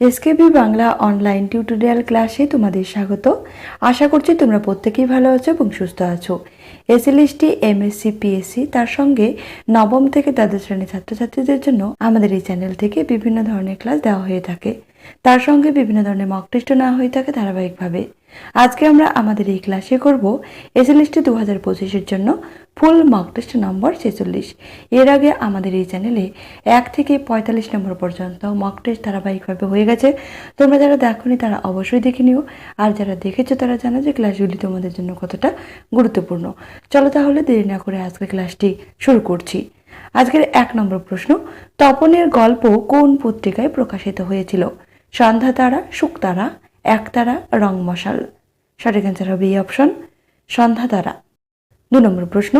SKB Bangla online tutorial ক্লাসে তোমাদের স্বাগত। আশা করছি তোমরা প্রত্যেকেই ভালো আছো এবং সুস্থ আছো। এসএলএসটি এমএসসি পিএসসি তার সঙ্গে নবম থেকে দ্বাদশ শ্রেণির ছাত্রছাত্রীদের জন্য আমাদের এই চ্যানেল থেকে বিভিন্ন ধরনের ক্লাস দেওয়া হয়ে থাকে। তার সঙ্গে বিভিন্ন ধরনের মক টেস্টও নেওয়া হয়ে থাকে ধারাবাহিকভাবে। আজকে আমরা আমাদের এই ক্লাসে করব এসএলএসটি দু হাজার পঁচিশের জন্য ফুল মক টেস্ট নম্বর ছেচল্লিশ। এর আগে আমাদের এই চ্যানেলে এক থেকে পঁয়তাল্লিশ নম্বর পর্যন্ত মক টেস্ট ধারাবাহিকভাবে হয়ে গেছে। তোমরা যারা দেখোনি তারা অবশ্যই দেখে নিও। আর যারা দেখেছ তারা জানো যে ক্লাসগুলি তোমাদের জন্য কতটা গুরুত্বপূর্ণ। চলো তাহলে দেরি না করে আজকে ক্লাসটি শুরু করছি। আজকের এক নম্বর প্রশ্ন, তপনের গল্প কোন পত্রিকায় প্রকাশিত হয়েছিল? সন্ধ্যা তারা শুকতারা একতারা রং মশাল। সঠিক অ্যান্সার হবে এই অপশন সন্ধ্যা তারা। দু নম্বর প্রশ্ন,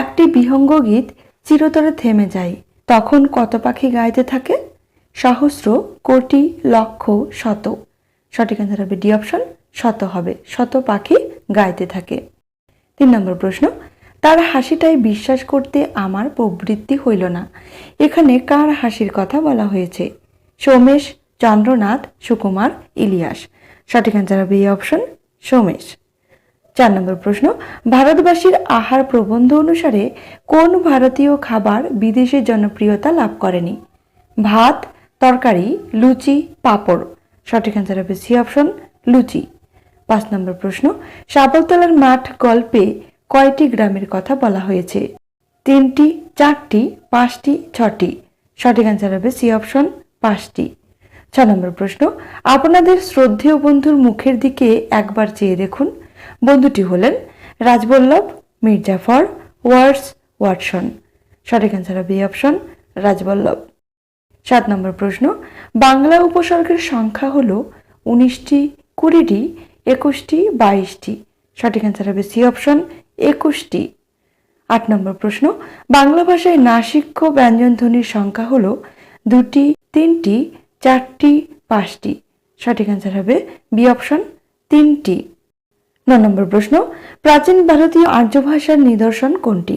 একটি বিহঙ্গ গীত চিরতরে থেমে যায়, তখন কত পাখি গাইতে থাকে? সহস্র, কোটি, লক্ষ, শত। সঠিক অ্যান্সার হবে ডি অপশন, শত হবে, শত পাখি গাইতে থাকে। তিন নম্বর প্রশ্ন, তার হাসিটাই বিশ্বাস করতে আমার প্রবৃত্তি হইল না। এখানে কার হাসির কথা বলা হয়েছে? সোমেশ, চন্দ্রনাথ, সুকুমার, ইলিয়াস। সঠিক অ্যান্সার হবে এই অপশন, সোমেশ। চার নম্বর প্রশ্ন, ভারতবাসীর আহার প্রবন্ধ অনুসারে কোন ভারতীয় খাবার বিদেশে জনপ্রিয়তা লাভ করেনি? ভাত, তরকারি, লুচি, পাঁপড়। সঠিক অ্যান্সার হবে সি অপশন লুচি। পাঁচ নম্বর প্রশ্ন, সাবলতলার মাঠ গল্পে কয়টি গ্রামের কথা বলা হয়েছে? তিনটি, চারটি, পাঁচটি, ছটি। সঠিক অ্যান্সার হবে সি অপশন পাঁচটি। ছ নম্বর প্রশ্ন, আপনাদের শ্রদ্ধেয় বন্ধুর মুখের দিকে একবার চেয়ে দেখুন। বন্ধুটি হলেন রাজবল্লভ মির্জাফর ওয়ার্স ওয়াটসন। সঠিক অ্যান্সার হবে অপশন রাজবল্লভ। সাত নম্বর প্রশ্ন, বাংলা উপসর্গের সংখ্যা হল উনিশটি, কুড়িটি, একুশটি, বাইশটি। সঠিক অ্যান্সার হবে সি অপশন একুশটি। আট নম্বর প্রশ্ন, বাংলা ভাষায় নাসিক্য ব্যঞ্জনধ্বনির সংখ্যা হল দুটি, তিনটি, চারটি, পাঁচটি। সঠিক অ্যান্সার হবে বি অপশন তিনটি। ন নম্বর প্রশ্ন, প্রাচীন ভারতীয় আর্য ভাষার নিদর্শন কোনটি?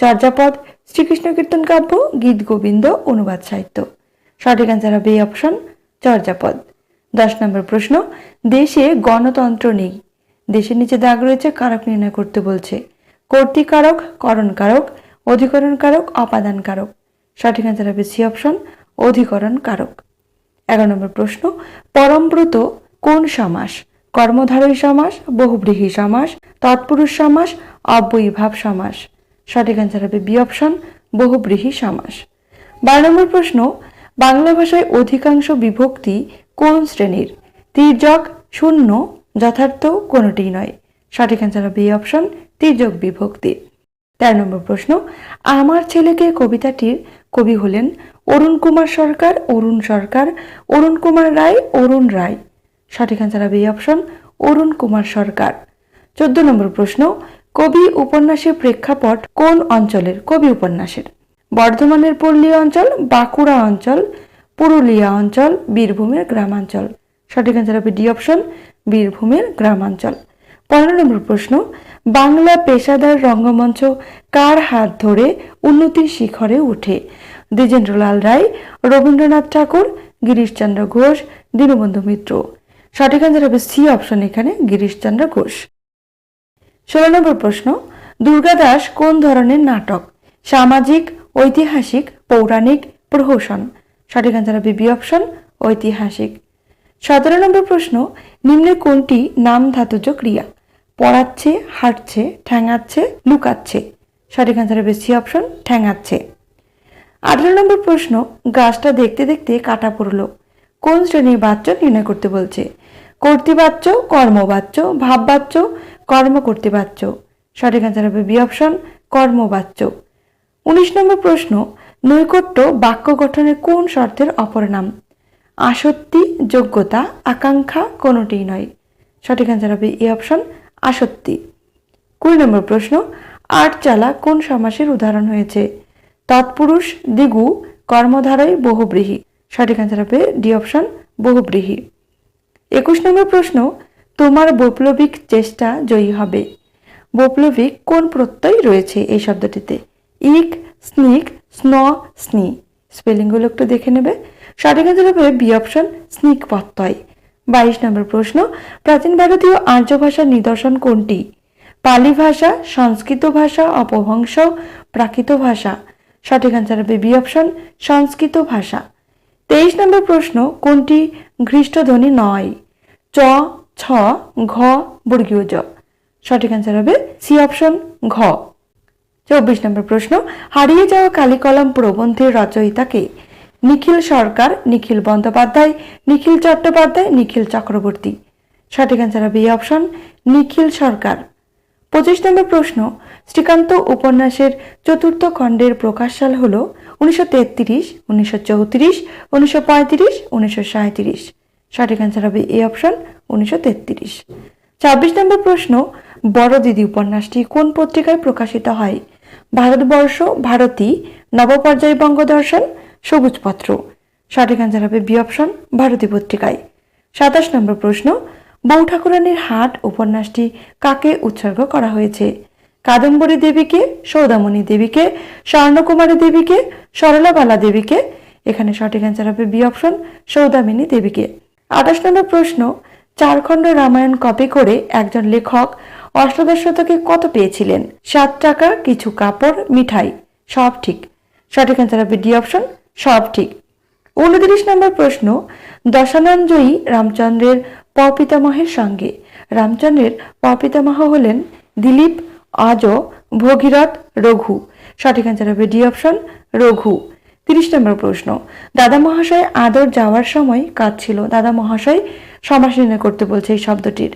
চর্যাপদ, শ্রীকৃষ্ণ কীর্তন কাব্য, গীত গোবিন্দ, অনুবাদ সাহিত্য। সঠিক অ্যান্সার হবে এই অপশন চর্যাপদ। দশ নম্বর প্রশ্ন, দেশে গণতন্ত্র নেই। দেশের নিচে দাগ রয়েছে, কারক নির্ণয় করতে বলছে। কর্তৃকারক, করণকারক অধিকরণ কারক অপাদান কারক সঠিক অ্যান্সার হবে সি অপশন অধিকরণ কারক এগারো নম্বর প্রশ্ন, পরমব্রত কোন সমাস? কর্মধারয় সমাস, বহুব্রীহী সমাস, তৎপুরুষ সমাস, অব্যয়ীভাব সমাস। সঠিক অ্যান্সার হবে বি অপশন বহুব্রীহী সমাস। বারো নম্বর প্রশ্ন, বাংলা ভাষায় অধিকাংশ বিভক্তি কোন শ্রেণির? তির্যক, শূন্য, যথার্থ কোনোটিই নয়। সঠিক অ্যান্সার হবে এই অপশন তির্যক বিভক্তি। তেরো নম্বর প্রশ্ন, আমার ছেলেকে কবিতাটির কবি হলেন অরুণ কুমার সরকার, অরুণ সরকার, অরুণ কুমার রায়, অরুণ রায়। সঠিক অ্যান্সার হবে এই অপশন অরুণ কুমার সরকার। চোদ্দ নম্বর প্রশ্ন, কবি উপন্যাসের প্রেক্ষাপট কোন অঞ্চলের? কবি উপন্যাসের। বর্ধমানের পল্লী অঞ্চল, বাঁকুড়া অঞ্চল, পুরুলিয়া অঞ্চল, বীরভূমের গ্রামাঞ্চল। সঠিক অ্যান্সার হবে ডি অপশন বীরভূমের গ্রামাঞ্চল। পনেরো নম্বর প্রশ্ন, বাংলা পেশাদার রঙ্গমঞ্চ কার হাত ধরে উন্নতির শিখরে উঠে? দ্বিজেন্দ্রলাল রায়, রবীন্দ্রনাথ ঠাকুর, গিরিশচন্দ্র ঘোষ, দীনবন্ধু মিত্র। সঠিক অ্যান্সার হবে সি অপশন এখানে, গিরিশচন্দ্র ঘোষ। ষোলো নম্বর প্রশ্ন দুর্গাদাস কোন ধরনের নাটক? সামাজিক, ঐতিহাসিক, পৌরাণিক, প্রহসন? সঠিক অ্যান্সার হবে বি অপশন, ঐতিহাসিক। সতেরো নম্বর প্রশ্ন, নিম্নে কোনটি নাম ধাতুজ ক্রিয়া? পড়াচ্ছে, হাঁটছে, ঠ্যাঙাচ্ছে, লুকাচ্ছে? সঠিক অ্যান্সার হবে সি অপশন, ঠ্যাঙাচ্ছে। আঠারো নম্বর প্রশ্ন, গাছটা দেখতে দেখতে কাটা পড়ল। কোন শ্রেণির বাচ্চ নির্ণয় করতে বলছে? কর্তৃবাচ্য, কর্মবাচ্য, ভাববাচ্য কর্ম কর্তৃবাচ্য সঠিক অ্যান্সার হবে বি অপশন কর্মবাচ্য। উনিশ নম্বর প্রশ্ন, নৈকট্য বাক্য গঠনের কোন শর্তের অপর নাম? আসক্তি, যোগ্যতা, আকাঙ্ক্ষা কোনোটিই নয়। সঠিক অ্যান্সার হবে এ অপশন আসক্তি। কুড়ি নম্বর প্রশ্ন, আট চালা কোন সমাসের উদাহরণ হয়েছে? তৎপুরুষ, দিগু, কর্মধারয়, বহুব্রীহি। সঠিক অ্যান্সার হবে ডি অপশন বহুব্রীহি। একুশ নম্বর প্রশ্ন, তোমার বৈপ্লবিক চেষ্টা জয়ী হবে। বৈপ্লবিক কোন প্রত্যয় রয়েছে এই শব্দটিতে? ইক, স্নিক, স্ন, স্নি। স্পেলিংগুলো একটু দেখে নেবে। সঠিক অ্যান্সার হবে বি অপশন, স্নিক প্রত্যয়। বাইশ নম্বর প্রশ্ন, প্রাচীন ভারতীয় আর্য ভাষার নিদর্শন কোনটি? পালি ভাষা, সংস্কৃত ভাষা, অপভ্রংশ, প্রাকৃত ভাষা। সঠিক অ্যান্সার হবে বি অপশন, সংস্কৃত ভাষা। তেইশ নম্বর প্রশ্ন, কোনটি ঘৃষ্টধ্বনি নয়? চ, ছ, ঘ বর্গীয় জ সঠিক অ্যান্সার হবে সি অপশন ঘ। চব্বিশ নম্বর প্রশ্ন, হারিয়ে যাওয়া কালিকলম প্রবন্ধের রচয়িতাকে নিখিল সরকার, নিখিল বন্দ্যোপাধ্যায়, নিখিল চট্টোপাধ্যায়, নিখিল চক্রবর্তী। সঠিক অ্যান্সার হবে এই অপশন নিখিল সরকার। পঁচিশ নম্বর প্রশ্ন, শ্রীকান্ত উপন্যাসের চতুর্থ খণ্ডের প্রকাশসাল হল উনিশশো তেত্রিশ, উনিশশো চৌত্রিশ, উনিশশো পঁয়ত্রিশ, উনিশশো সাঁত্রিশ সঠিক অ্যান্সার হবে এই অপশন উনিশশো তেত্রিশ। ছাব্বিশ নম্বর প্রশ্ন বড় দিদি উপন্যাসটি কোন পত্রিকায় প্রকাশিত হয়? ভারতবর্ষ, ভারতী, নবপর্যায় বঙ্গদর্শন, সবুজপত্র। সঠিক অ্যান্সার হবে বি অপশন ভারতী পত্রিকায়। সাতাশ নম্বর প্রশ্ন, বউ ঠাকুরানীর হাট উপন্যাসটি কাকে উৎসর্গ করা হয়েছে? কাদম্বরী দেবীকে, সৌদামণি দেবীকে, স্বর্ণকুমারী দেবীকে, সরলাবালা দেবীকে? এখানে সঠিক অ্যান্সার হবে বি অপশন সৌদামিনী দেবীকে। আঠাশ নম্বর প্রশ্ন, চারখণ্ড রামায়ণ কপি করে একজন লেখক অষ্টাদশ শতকে কত পেয়েছিলেন? সাত টাকা, কিছু কাপড়, মিঠাই, সব ঠিক। সঠিক অ্যান্সার হবে ডি অপশন সব ঠিক। উনত্রিশ নম্বর প্রশ্ন দশানঞ্জয়ী রামচন্দ্রের পপিতামহের সঙ্গে। রামচন্দ্রের পপিতামহ হলেন দিলীপ আজ ভগীরথ, রঘু। সঠিক অ্যান্সার হবে ডি অপশন রঘু। তিরিশ নম্বর প্রশ্ন। দাদা মহাশয় আদর যাওয়ার সময় কাজ ছিল দাদা মহাশয় সমাস নির্ণয় করতে বলছে এই শব্দটির।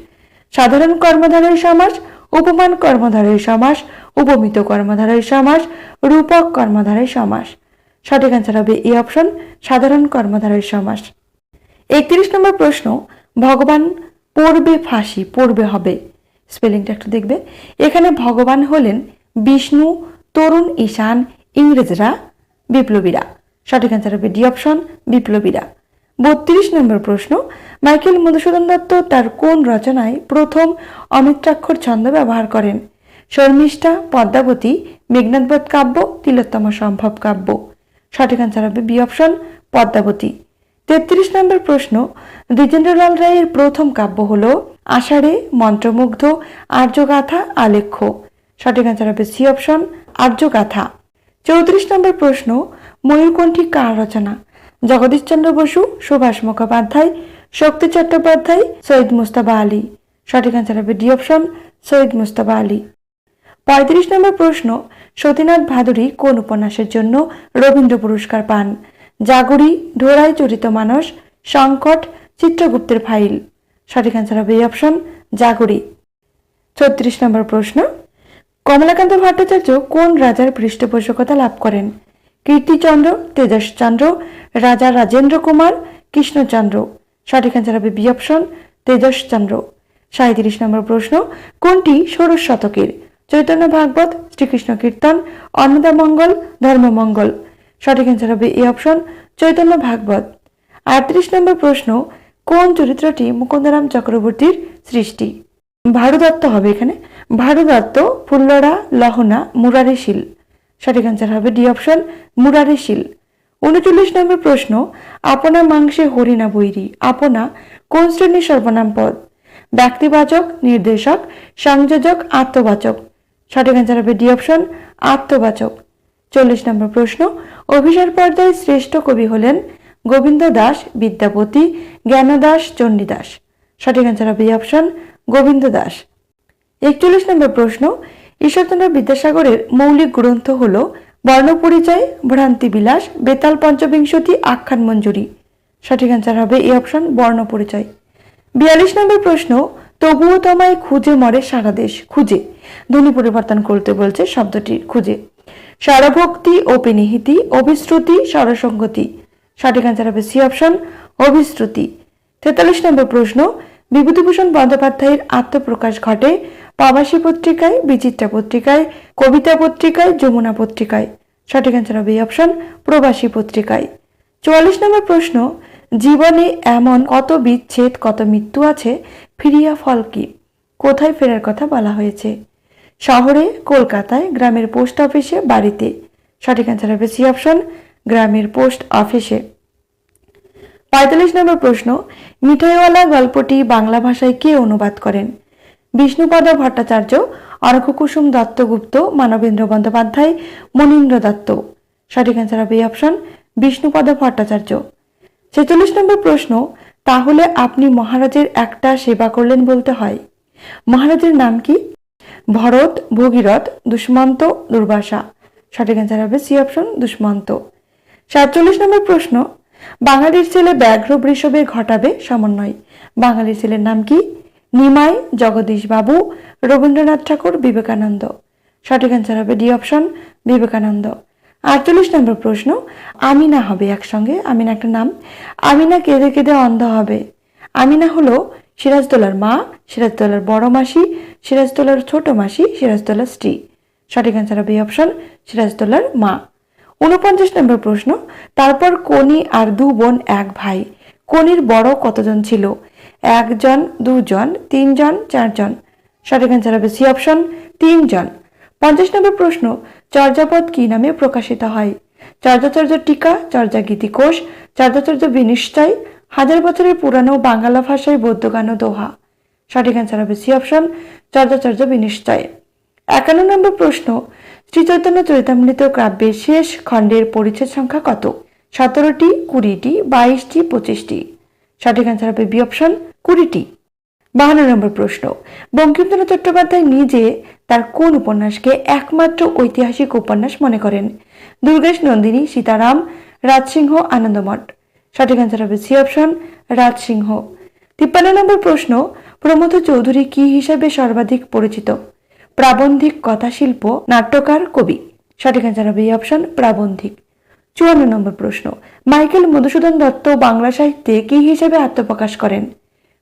সাধারণ কর্মধারয় সমাস, উপমান কর্মধারয় সমাস, উপমিত কর্মধারয় সমাস, রূপক কর্মধারয় সমাস। সঠিক অ্যান্সার হবে এই অপশন সাধারণ কর্মধারয় সমাস। একত্রিশ নম্বর প্রশ্ন, ভগবান পড়বে ফাঁসি পড়বে হবে। স্পেলিংটা একটু দেখবে। এখানে ভগবান হলেন বিষ্ণু, তরুণ, ঈশান, ইংরেজরা বিপ্লবীরা। সঠিক অ্যান্সার হবে ডি অপশন, বিপ্লবীরা। বত্রিশ নম্বর প্রশ্ন, মাইকেল মধুসূদন দত্ত তার কোন রচনায় প্রথম অমিত্রাক্ষর ছন্দ ব্যবহার করেন? শর্মিষ্ঠা, পদ্মাবতী মেঘনাথবধ কাব্য, তিলোত্তম সম্ভব কাব্য। সঠিক অ্যান্সার হবে বি অপশন, পদ্মাবতী। তেত্রিশ নম্বর প্রশ্ন, দ্বিজেন্দ্রলাল রায়ের প্রথম কাব্য হল আষাঢ়ে মন্ত্রমুগ্ধ, আর্যগাথা, আলেখ্য। সঠিক অ্যান্সার হবে সি অপশন, আর্যগাথা। চৌত্রিশ নম্বর প্রশ্ন, ময়ূরকণ্ঠী কার রচনা? জগদীশচন্দ্র বসু, সুভাষ মুখোপাধ্যায়, শক্তি চট্টোপাধ্যায়, সৈয়দ মুস্তাবা আলী। সঠিক অ্যান্সার হবে ডি অপশন সৈয়দ মুস্তাবা আলী। পঁয়ত্রিশ নম্বর প্রশ্ন, সতীনাথ ভাদুরী কোন উপন্যাসের জন্য রবীন্দ্র পুরস্কার পান? জাগরি ঢোড়াই চরিত মানস, সংকট, চিত্রগুপ্তের ফাইল। সঠিক অ্যান্সার হবে এই অপশন জাগরি। ছত্রিশ নম্বর প্রশ্ন কমলাকান্ত ভট্টাচার্য কোন রাজার পৃষ্ঠপোষকতা লাভ করেন? কীর্তিচন্দ্র তেজসচন্দ্র রাজা রাজেন্দ্র কুমার, কৃষ্ণচন্দ্র। সঠিক অ্যান্সার হবে বি অপশন তেজসচন্দ্র সাঁত্রিশ নম্বর প্রশ্ন, কোনটি ষোড়শ শতকের? চৈতন্য ভাগবত, শ্রীকৃষ্ণ কীর্তন অন্নদামঙ্গল ধর্মমঙ্গল। সঠিক অ্যান্সার হবে এই অপশন চৈতন্য ভাগবত। আটত্রিশ নম্বর প্রশ্ন, কোন চরিত্রটি মুকুন্দরাম চক্রবর্তীর সৃষ্টি? ভারুদত্ত হবে এখানে। ভারুদত্ত ফুল্লরা লহনা মুরারিশীল সঠিক অ্যান্সার হবে ডি অপশন মুরারিশীল উনচল্লিশ নম্বর প্রশ্ন, আপনা মাংসে হরিণা বৈরি, আপনা কোন শ্রেণির সর্বনাম পদ? ব্যক্তিবাচক, নির্দেশক, সংযোজক, আত্মবাচক। সঠিক অ্যান্সার হবে ডি অপশন আত্মবাচক। চল্লিশ নম্বর প্রশ্ন, অভিসার পর্যায়ে শ্রেষ্ঠ কবি হলেন গোবিন্দ দাস, বিদ্যাপতি, জ্ঞানদাস, চণ্ডীদাস। সঠিক অ্যান্সার হবে অপশন গোবিন্দ দাস। একচল্লিশ নম্বর প্রশ্ন, ঈশ্বরচন্দ্র বিদ্যাসাগরের মৌলিক গ্রন্থ হল বর্ণপরিচয় ভ্রান্তি বিলাস বেতাল পঞ্চবিংশতি আখ্যান মঞ্জুরি। সঠিক অ্যান্সার হবে এই অপশন বর্ণপরিচয়। বিয়াল্লিশ নম্বর প্রশ্ন, তবুও তোমায় খুঁজে মরে সারা দেশ, খুঁজে। ধ্বনি পরিবর্তন করতে বলছে শব্দটি, খুঁজে। স্বরভক্তি অপিনিহিতি, অভিশ্রুতি, স্বরসঙ্গতি। সঠিক অ্যান্সার হবে সি অপশন অভিশ্রুতি। তেতাল্লিশ নম্বর প্রশ্ন বিভূতিভূষণ বন্দ্যোপাধ্যায়ের আত্মপ্রকাশ ঘটে প্রবাসী পত্রিকায়, বিচিত্রা পত্রিকায়, কবিতা পত্রিকায়, যমুনা পত্রিকায়। সঠিক অ্যান্সার হবে অপশন প্রবাসী পত্রিকায়। চুয়াল্লিশ নম্বর প্রশ্ন, জীবনে এমন কত বিচ্ছেদ, কত মৃত্যু আছে, ফিরিয়া ফল কি? কোথায় ফেরার কথা বলা হয়েছে? শহরে, কলকাতায়, গ্রামের পোস্ট অফিসে, বাড়িতে। সঠিক অ্যান্সার হবে সি অপশন গ্রামের পোস্ট অফিসে। পঁয়তাল্লিশ নম্বর প্রশ্ন, মিঠাইওয়ালা গল্পটি বাংলা ভাষায় কে অনুবাদ করেন? বিষ্ণুপদ ভট্টাচার্য অর্ঘকুসুম দত্তগুপ্ত, মানবেন্দ্র বন্দ্যোপাধ্যায়, মনীন্দ্র দত্ত। সঠিক অ্যান্সার হবে অপশন বিষ্ণুপদ ভট্টাচার্য। ছেচল্লিশ নম্বর প্রশ্ন, তাহলে আপনি মহারাজের একটা সেবা করলেন বলতে হয়। মহারাজের নাম কি? ভরত, ভগীরথ, দুষ্মন্ত, দুর্বাসা। সঠিক অ্যান্সার হবে সি অপশন দুষ্মন্ত। সাতচল্লিশ নম্বর প্রশ্ন বাঙালির ছেলে ব্যাঘ্র বৃষবে ঘটাবে সমন্বয়। বাঙালির ছেলের নাম কি? নিমাই, জগদীশ বাবু, রবীন্দ্রনাথ ঠাকুর, বিবেকানন্দ। সঠিক অ্যান্সার হবে ডি অপশন, বিবেকানন্দ। আটচল্লিশ নম্বর প্রশ্ন, আমিনা হবে একসঙ্গে, আমিনা একটা নাম। আমিনা কেঁদে কেঁদে অন্ধ হবে। আমিনা হলো সিরাজদৌলার মা, সিরাজদৌলার বড় মাসি, সিরাজদৌলার ছোট মাসি, সিরাজদৌলার স্ত্রী। সঠিক অ্যান্সার হবে অপশন, সিরাজদৌলার মা। উনপঞ্চাশ নম্বর প্রশ্ন, তারপর কনি আর দু বোন এক ভাই। কনির বড় কতজন ছিল? একজন, দুজন, তিনজন, চারজন। সঠিক অ্যান্সার হবে সি অপশন তিনজন। পঞ্চাশ নম্বর প্রশ্ন, চর্যাপদ কি নামে প্রকাশিত হয়? চর্যাচর্য টিকা চর্যা গীতিকোষ চর্যাচর্য বিনিশ্চয়, হাজার বছরের পুরানো বাংলা ভাষায় বৌদ্ধগান দোহা। সঠিক অ্যান্সার হবে সি অপশন চর্যাচর্য বিনিশ্চয়। একান্ন নম্বর প্রশ্ন শ্রী চৈতন্য চরিতামৃত কাব্যের শেষ খণ্ডের পরিচ্ছেদ সংখ্যা কত? সতেরোটি, কুড়িটি, বাইশটি, পঁচিশটি। সঠিক অ্যান্সার হবে বি অপশন কুড়িটি। বাহান্ন নম্বর প্রশ্ন, বঙ্কিমচন্দ্র চট্টোপাধ্যায় নিজে তার কোন উপন্যাসকে একমাত্র ঐতিহাসিক উপন্যাস মনে করেন? দুর্গেশ নন্দিনী, সীতারাম, রাজসিংহ, আনন্দমঠ। সঠিক অ্যান্সার হবে সি অপশন রাজসিংহ। তিপ্পান্ন নম্বর প্রশ্ন, প্রমোদ চৌধুরী কি হিসাবে সর্বাধিক পরিচিত? প্রাবন্ধিক কথাশিল্প, নাট্যকার, কবি। সঠিক অ্যান্সার হবে এই অপশন প্রাবন্ধিক। চুয়ান্ন নম্বর প্রশ্ন, মাইকেল মধুসূদন দত্ত বাংলা সাহিত্যে কি হিসেবে আত্মপ্রকাশ করেন?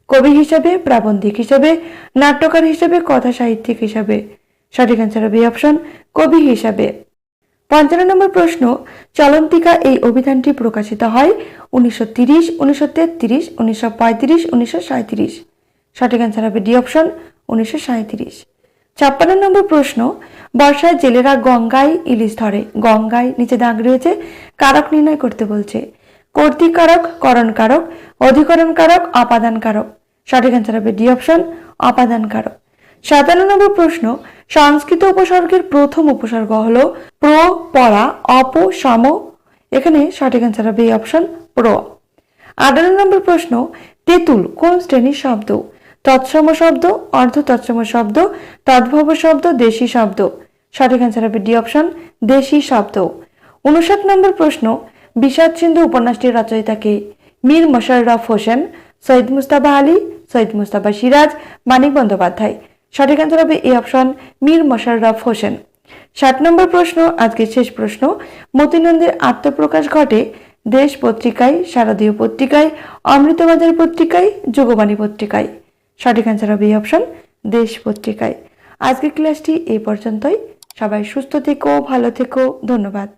কবি হিসাবে, প্রাবন্ধিক হিসাবে, নাট্যকার হিসাবে, কথা সাহিত্যিক হিসাবে? সঠিক অ্যান্সার হবে এই অপশন কবি হিসাবে। পঞ্চান্ন নম্বর প্রশ্ন, চলন্তিকা এই অভিধানটি প্রকাশিত হয় উনিশশো তিরিশ, উনিশশো তেত্রিশ, উনিশশো পঁয়ত্রিশ, উনিশশো সাঁত্রিশ সঠিক অ্যান্সার হবে ডি অপশন উনিশশো সাঁত্রিশ ছাপ্পান্ন নম্বর প্রশ্ন, বর্ষায় জেলেরা গঙ্গায় ইলিশ ধরে। গঙ্গায় নিচে দাগ রয়েছে, কারক নির্ণয় করতে বলছে। কর্তৃকারক করণ কারক, অধিকরণ কারক অপাদান কারক। সঠিক অ্যান্সার হবে ডি অপশন অপাদান কারক। সাতান্ন নম্বর প্রশ্ন, সংস্কৃত উপসর্গের প্রথম উপসর্গ হলো প্র, পরা, অপ, সম। এখানে সঠিক অ্যান্সার হবে এই অপশন, প্র। আঠারো নম্বর প্রশ্ন, তেঁতুল কোন শ্রেণির শব্দ? তৎসম শব্দ অর্ধ তৎসম শব্দ, তদ্ভব শব্দ, দেশি শব্দ। সঠিক অ্যান্সার হবে ডি অপশন, দেশি শব্দ। উনষাট নম্বর প্রশ্ন, বিষাদ সিন্ধু উপন্যাসটির রচয়িতাকে মীর মোশাররফ হোসেন, সৈয়দ মুস্তাবা আলী, সৈয়দ মুস্তাবা সিরাজ, মানিক বন্দ্যোপাধ্যায়। সঠিক অ্যান্সার হবে এ অপশন, মীর মোশাররফ হোসেন। ষাট নম্বর প্রশ্ন, আজকের শেষ প্রশ্ন। মতিনন্দের আত্মপ্রকাশ ঘটে দেশ পত্রিকায়, শারদীয় পত্রিকায়, অমৃতবাজার পত্রিকায়, যুগবাণী পত্রিকায়। সঠিক অ্যান্সার হবে এই অপশন দেশ পত্রিকায়। আজকের ক্লাসটি এই পর্যন্তই। সবাই সুস্থ থেকো, ভালো থেকো, ধন্যবাদ।